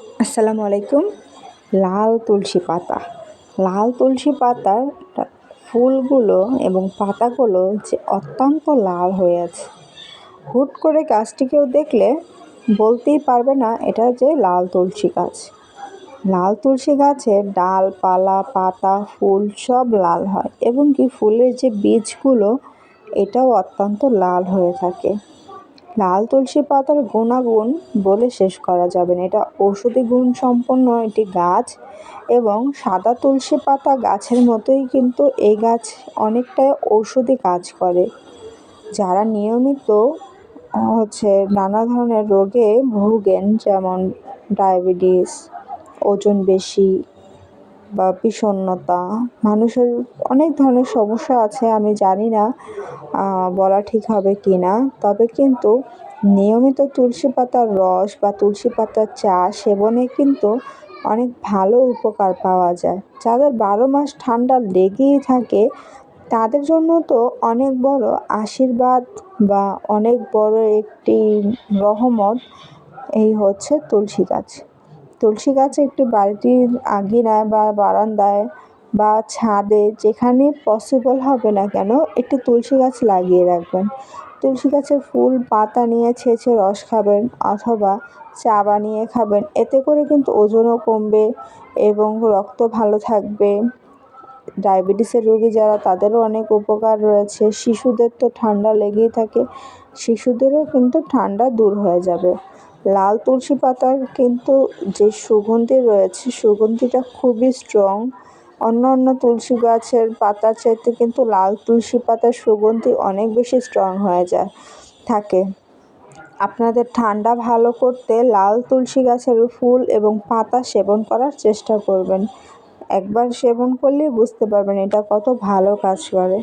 আসসালামু আলাইকুম। লাল তুলসী পাতা। লাল তুলসী পাতার ফুলগুলো এবং পাতাগুলো যে অত্যন্ত লাল হয়ে আছে। হুট করে গাছটিকেও দেখলে বলতেই পারবে না, এটা যে লাল তুলসী গাছ। লাল তুলসী গাছের ডালপালা, পাতা, ফুল সব লাল হয় এবং কি ফুলের যে বীজগুলো, এটাও অত্যন্ত লাল হয়ে থাকে। লাল তুলসী পাতার গুণাগুণ বলে শেষ করা যাবে না। এটা ঔষধি গুণ সম্পন্ন একটি গাছ এবং সাদা তুলসী পাতা গাছের মতোই কিন্তু এই গাছ অনেকটাই ঔষধি কাজ করে। যারা নিয়মিত, হচ্ছে নানা ধরনের রোগে ভুগেন, যেমন ডায়াবেটিস, ওজন বেশি বা বিষণ্ণতা, মানুষের অনেক ধরনের সমস্যা আছে, আমি জানি না বলা ঠিক হবে কি না তবে কিন্তু নিয়মিত তুলসী পাতার রস বা তুলসী পাতার চা সেবনে কিন্তু অনেক ভালো উপকার পাওয়া যায়। যাদের বারো মাস ঠান্ডা লেগেই থাকে, তাদের জন্য তো অনেক বড় আশীর্বাদ বা অনেক বড় একটি রহমত এই হচ্ছে তুলসী গাছ। তুলসী গাছ একটি বাড়িটির আঙিনায় বা বারান্দায় বা ছাদে যেখানে পসিবল হবে না কেন, একটি তুলসী গাছ লাগিয়ে রাখবেন। তুলসী গাছের ফুল, পাতা নিয়ে ছেঁচে রস খাবেন অথবা চা বানিয়ে খাবেন। এতে করে কিন্তু ওজনও কমবে এবং রক্ত ভালো থাকবে। ডায়াবেটিসের রোগী যারা, তাদেরও অনেক উপকার রয়েছে। শিশুদের তো ঠান্ডা লেগেই থাকে, শিশুদেরও কিন্তু ঠান্ডা দূর হয়ে যাবে। লাল তুলসী পাতার কিন্তু যে সুগন্ধি রয়েছে, সুগন্ধিটা খুবই স্ট্রং অন্য অন্য তুলসী গাছের পাতার চাইতে কিন্তু লাল তুলসী পাতার সুগন্ধি অনেক বেশি স্ট্রং হয়ে যায়, থাকে। আপনাদের ঠান্ডা ভালো করতে লাল তুলসী গাছের ফুল এবং পাতা সেবন করার চেষ্টা করবেন। একবার সেবন করলেই বুঝতে পারবেন এটা কত ভালো কাজ করে।